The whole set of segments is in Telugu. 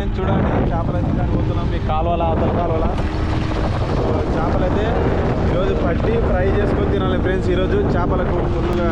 ఫ్రెండ్స్ చూడండి చేపలు అయితే కనిపోతున్నాం మీ కాలువల అవతల కాలువల. చేపలు అయితే ఈరోజు పట్టి ఫ్రై చేసుకొని తినాలి ఫ్రెండ్స్. ఈరోజు చేపలకు ఫుల్గా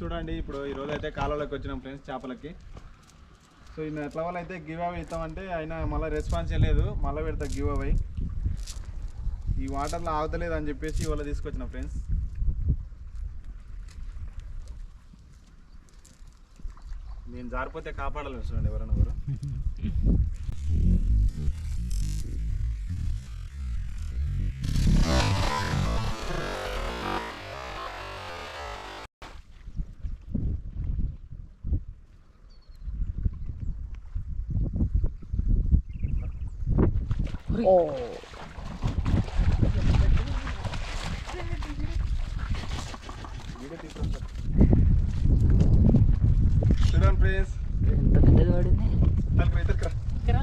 చూడండి ఇప్పుడు ఈరోజు అయితే కాలంలోకి వచ్చినాం ఫ్రెండ్స్ చేపలకి. సో ఈయన ఎట్లా వాళ్ళు అయితే గివ్ అవే ఇస్తామంటే ఆయన మళ్ళీ రెస్పాన్స్ లేదు మళ్ళీ పెడతా గివ్ అవే ఈ వాటర్లో ఆగుతలేదు అని చెప్పేసి ఇవాళ తీసుకొచ్చిన ఫ్రెండ్స్ నేను జారిపోతే కాపాడాలి చూడండి ఎవరైనా ఎవరు. చూడండి ఫ్రెండ్స్ ఎంత పెద్దది పడింది తలకరా తలకరా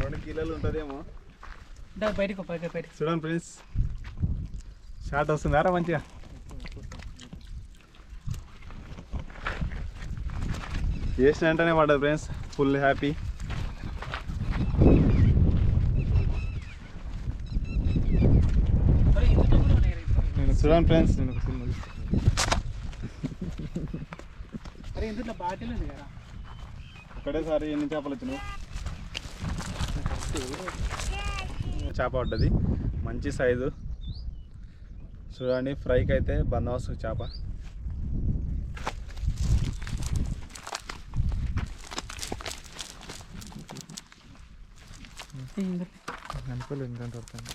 రెండు కిలోలు ఉంటుందేమో బయటకు బయట బయట చూడండి ఫ్రెండ్స్ షార్ట్ వస్తుందారా మంచిగా చేసిన వెంటనే పడ్డది ఫ్రెండ్స్. ఫుల్ హ్యాపీ నేను చూడండి ఫ్రెండ్స్ నేను ఒకటేసారి ఎన్ని చేపలు వచ్చినావు చేప పడ్డది. మంచి సైజు. చూడండి ఫ్రైకి అయితే బందోబస్తు చేప. అనుకోలేదు ఇంకా దొరుకుతుంది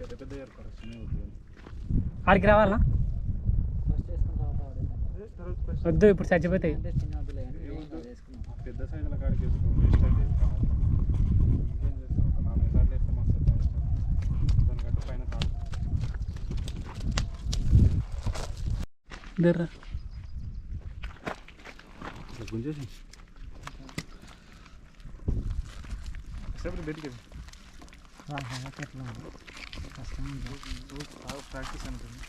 పెద్ద పెద్ద ఏర్పడు చిన్నవి వద్దు. ఆడికి రావాలా? వద్దు ఇప్పుడు చచ్చిపోతాయి. పెద్ద సైజుల కాడికి వేస్ట్ అయితే ఇంకేం చేస్తాం ఒక నాలుగు సార్లు వేస్తే మస్తు దాని గట్టు పైన తాడు దర్రా ఇట్లా గుంజేసి సేపటి బయటికి ప్రాక్టీస్ అనుకుంది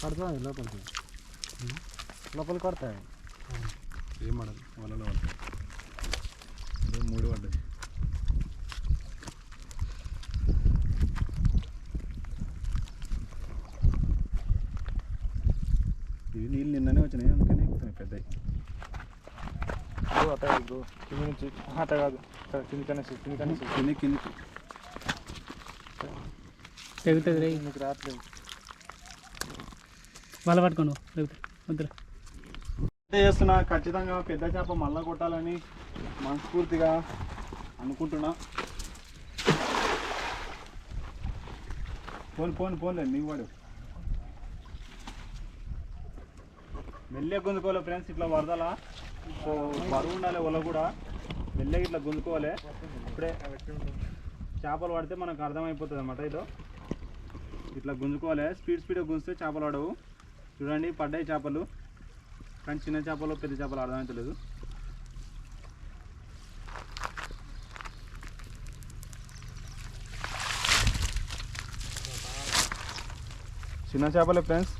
పడుతుంది లోపలికి లోపలికి కొడతాయి ఏం పడదు వలలో పడతాయి ఇదే మూడు పడ్డది కాదు తెగుతుంది రే. రావట్లేదు. పట్టుకోను వద్దురా. చేస్తున్నా. ఖచ్చితంగా పెద్ద చేప మళ్ళా కొట్టాలని మనస్ఫూర్తిగా అనుకుంటున్నా. పోను పోను పోన్లే నీవు వాడు. మెల్లె గుంజుకోవాలి ఫ్రెండ్స్ ఇట్లా వరదలా? సో బరువు ఉండాలి ఒల కూడా. మెల్లగా ఇట్లా గుంజుకోవాలి. ఇప్పుడే చేపలు పడితే మనకు అర్థమైపోతుంది అన్నమాట ఇదో. ఇట్లా గుంజుకోవాలి. స్పీడ్ స్పీడ్గా గుంజితే చేపలు పడవు చూడండి పడ్డాయి చేపలు. కానీ చిన్న చేపలు పెద్ద చేపలు అర్థమవుతలేదు చిన్న చేపలే ఫ్రెండ్స్.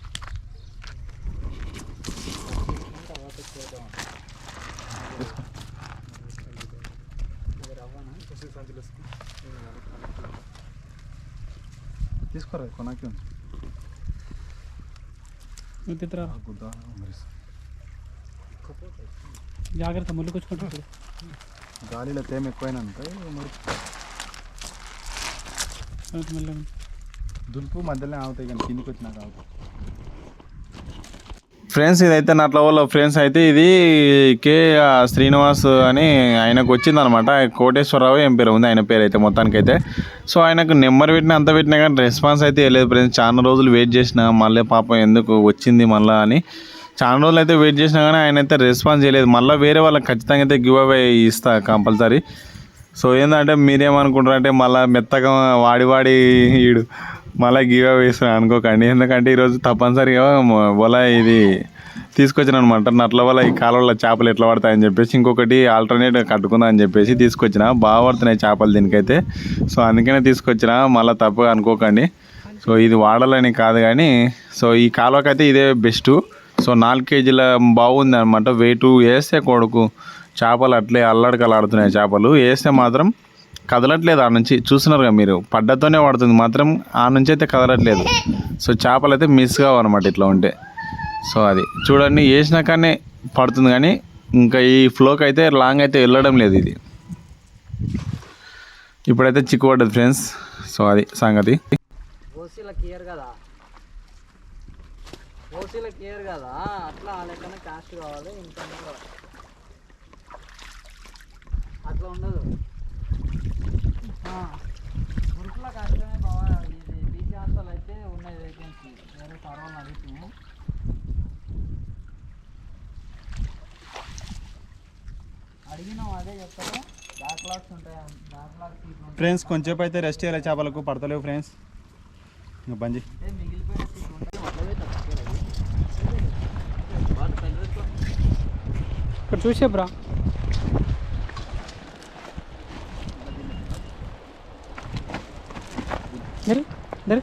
ఎత్తురా గుద్దా మరి జాగ్రత్త ముళ్ళు కూర్చుకుంటాడు గాలిలో తేమ ఎక్కువైనా అనుకో మరి మళ్ళీ దులుపు మధ్యలో ఆగుతాయి కానీ కిందికి వచ్చినాక ఆగుతాయి ఫ్రెండ్స్ ఇదైతే నట్ల వల్ల ఫ్రెండ్స్ అయితే ఇది కే శ్రీనివాస్ అని ఆయనకు వచ్చింది అనమాట కోటేశ్వరరావు ఏం పేరు ఉంది ఆయన పేరు అయితే మొత్తానికి అయితే సో ఆయనకు నెంబర్ పెట్టినా అంత పెట్టినా కానీ రెస్పాన్స్ అయితే ఇవ్వలేదు ఫ్రెండ్స్. చాలా రోజులు వెయిట్ చేసిన మళ్ళీ పాపం ఎందుకు వచ్చింది మళ్ళీ అని. చాలా రోజులు అయితే వెయిట్ చేసినా కానీ ఆయన అయితే రెస్పాన్స్ చేయలేదు మళ్ళీ వేరే వాళ్ళకి ఖచ్చితంగా అయితే గివ్ అవే ఇస్తా కంపల్సరీ. సో ఏంటంటే మీరేమనుకుంటారంటే మళ్ళీ మెత్తగా వాడి వాడి ఈడు. మళ్ళీ గివ్ అవే అనుకోకండి. ఎందుకంటే ఈరోజు తప్పనిసరిగా వల ఇది తీసుకొచ్చిన అనమాట. నట్ల వల్ల ఈ కాలువలో చేపలు ఎట్లా పడతాయని చెప్పేసి ఇంకొకటి ఆల్టర్నేట్ కట్టుకుందాం అని చెప్పేసి తీసుకొచ్చిన. బాగా పడుతున్నాయి చేపలు దీనికైతే. సో అందుకనే తీసుకొచ్చిన. మళ్ళీ తప్పుగా అనుకోకండి. సో ఇది వాడాలని కాదు కానీ సో ఈ కాలువకైతే ఇదే బెస్ట్ సో నాలుగు కేజీల బాగుంది అనమాట వెయిట్ వేస్తే కొడుకు చేపలు అట్లే అల్లడకలాడుతున్నాయి చేపలు. వేస్తే మాత్రం కదలట్లేదు ఆ నుంచి. చూస్తున్నారుగా మీరు. పడ్డతోనే పడుతుంది మాత్రం ఆ నుంచి అయితే కదలట్లేదు. సో చేపలు అయితే మిస్ కావన్నమాట ఇట్లా ఉంటే. సో అది. చూడండి వేసినాకనే పడుతుంది కానీ ఇంకా ఈ ఫ్లోకి అయితే లాంగ్ అయితే వెళ్ళడం లేదు ఇది. ఇప్పుడైతే చిక్కు పడ్డది ఫ్రెండ్స్ సో అది సంగతి. కదా. కదా. అట్లా కాస్ట్ కావాలి. అట్లా ఉండదు. మురుకుల కష్టమే బాగా ఇది బీసీ హాస్టల్ అయితే ఉన్నాయి వేకెన్సీ వేరే సర్వాలు అడుగుతున్నాము అడిగినాం అదే చెప్తాను బ్యాక్లాగ్స్ ఉంటాయి? బ్యాక్లాగ్ సీట్లు ఫ్రెండ్స్ కొంచెంసేపు అయితే రెస్ట్ చేయాలి. చేపలకు పడతలేవు ఫ్రెండ్స్. ఇంకా బంజీ అంటే మిగిలిపోయిన సీట్లు ఉంటాయి. ఇక్కడ చూసే బ్రా దరి దరి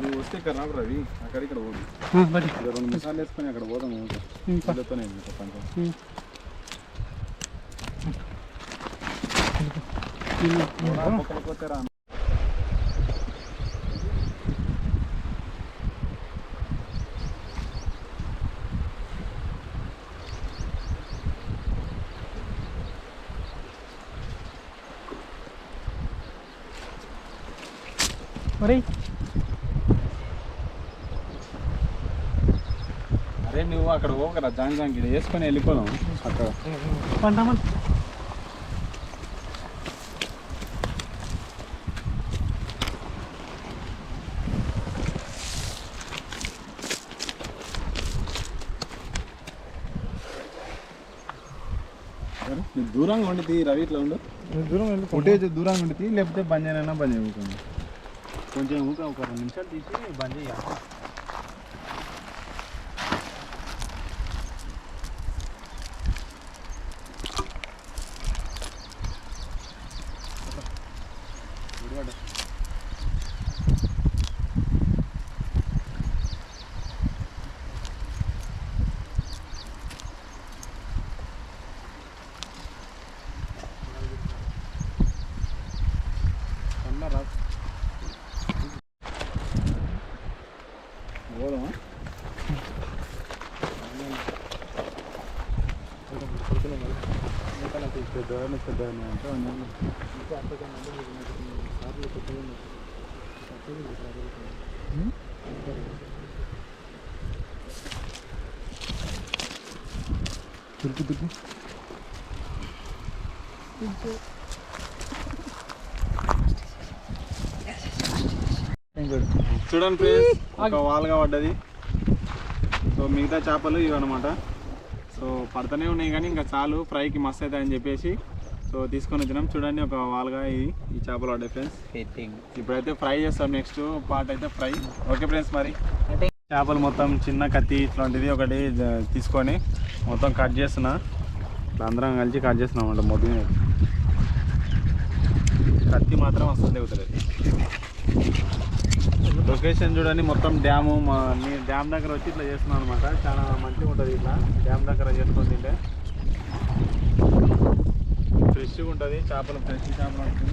నువ్వు వస్తే ఇక్కడ రాకు రవి అక్కడ ఇక్కడ పోదు బడి ఇక రెండు నిమిషాలు వేసుకొని అక్కడ పోదాము పిల్లతోనే ఇంకా పంచం పోతే రా అక్కడ పోకరా జాంగ్ జాంగ్ ఇక్కడ వేసుకొని వెళ్ళిపోదాం. అక్కడ. నీకు దూరంగా ఉండి రవి ఇట్లా ఉండు. దూరం వెళ్ళి ఫుటేజ్ దూరంగా ఉండి లేకపోతే బంద్ చేయనైనా బంద్ చేయకుండా కొంచెం ఊక ఒక రెండు నిమిషాలు తీసి బంద్ చేయాలి చూడండి ఫ్రెండ్స్ ఒక వాల్గా పడ్డది. సో మిగతా చేపలు ఇవి అనమాట సో పడుతూనే ఉన్నాయి కానీ ఇంకా చాలు ఫ్రైకి మస్తు అవుతాయి అని చెప్పేసి సో తీసుకొని వచ్చినాం. చూడండి ఒక వాల్గా ఇది. ఈ చేపలు పడ్డాయి ఫ్రెండ్స్ ఇప్పుడైతే ఫ్రై చేస్తాం. నెక్స్ట్ పార్ట్ అయితే ఫ్రై. ఓకే ఫ్రెండ్స్ మరి. చేపలు మొత్తం చిన్న కత్తి ఇట్లాంటిది ఒకటి తీసుకొని మొత్తం కట్ చేస్తున్నా. ఇట్లా అందరం కలిసి కట్ చేస్తున్నాం అన్నమాట మొత్తం కత్తి మాత్రం అసలు తెగుతలేదు లొకేషన్ చూడండి మొత్తం డ్యాము మా నేను డ్యామ్ దగ్గర వచ్చి ఇట్లా చేస్తున్నాను అనమాట చాలా మంచిగా ఉంటుంది ఇట్లా. డ్యామ్ దగ్గర చేసుకొని తింటే. ఫ్రెష్గా ఉంటుంది చేపలు ఫ్రెష్ చేపలు ఉంటుంది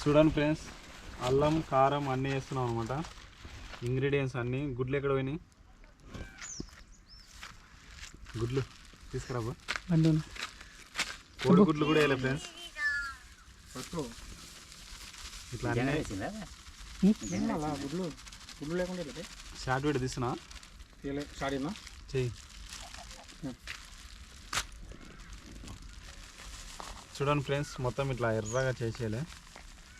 చూడండి ఫ్రెండ్స్ అల్లం కారం అన్నీ వేస్తున్నాం అనమాట ఇంగ్రీడియంట్స్ అన్నీ. గుడ్లు ఎక్కడ పోయినాయి? గుడ్లు తీసుకురాబా? కోడి గుడ్లు కూడా వేయలే ఫ్రెండ్స్. ఇట్లా అన్నీ గుడ్లు గుడ్లు లేకుండా కదా షార్ట్ వీడియో తీస్తున్నా? చెయ్యి. చూడండి ఫ్రెండ్స్ మొత్తం ఇట్లా ఎర్రగా చేసేయాలి.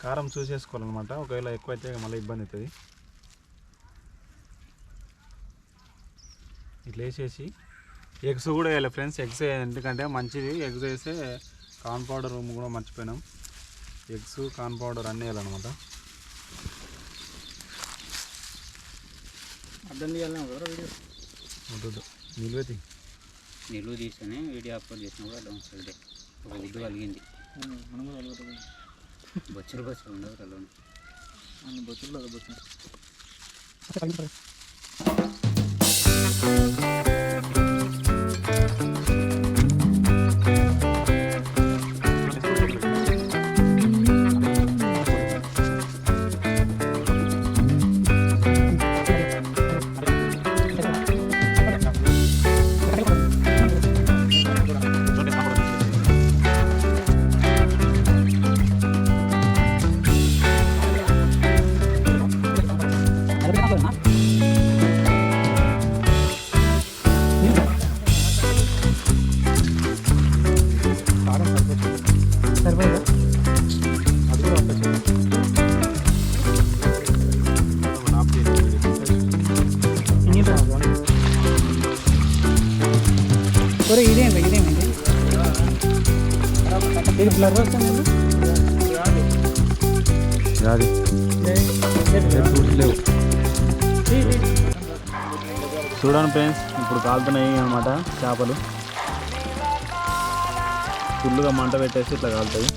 కారం చూసేసుకోవాలన్నమాట. ఒకవేళ ఎక్కువ అయితే మళ్ళీ ఇబ్బంది అవుతుంది. ఇట్లా వేసేసి ఎగ్స్ కూడా వేయాలి ఫ్రెండ్స్. ఎగ్స్ ఎందుకంటే మంచిది. ఎగ్స్ వేస్తే కార్న్ పౌడర్ కూడా మర్చిపోయినాం. ఎగ్స్ కార్న్ పౌడర్ అన్నీ వేయాలన్నమాట. అర్థం చేయాలి వీడియో? వద్దు నిలువెతి నిలువ తీసానే వీడియో అప్లోడ్ చేసిన కూడా డౌన్ సైడ్ ఒక గుడ్డు కలిగింది. మనం కూడా అలవాటు బొచ్చులు బొచ్చులు కలవని అన్ని బొచ్చులు బొచ్చు ఒరే ఇదేంటి ఇదేంటి ఇది బ్లర్ వస్తుంది లేవు. చూడండి ఫ్రెండ్స్ ఇప్పుడు కాలుతున్నాయి అనమాట చేపలు. ఫుల్గా మంట పెట్టేసి ఇట్లా కాలుతాయి.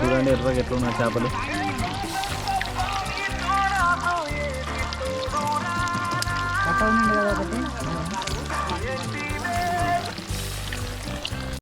చూడండి ఎర్రగా ఎట్లా ఉన్నాయి చేపలు కదా ఒకటి?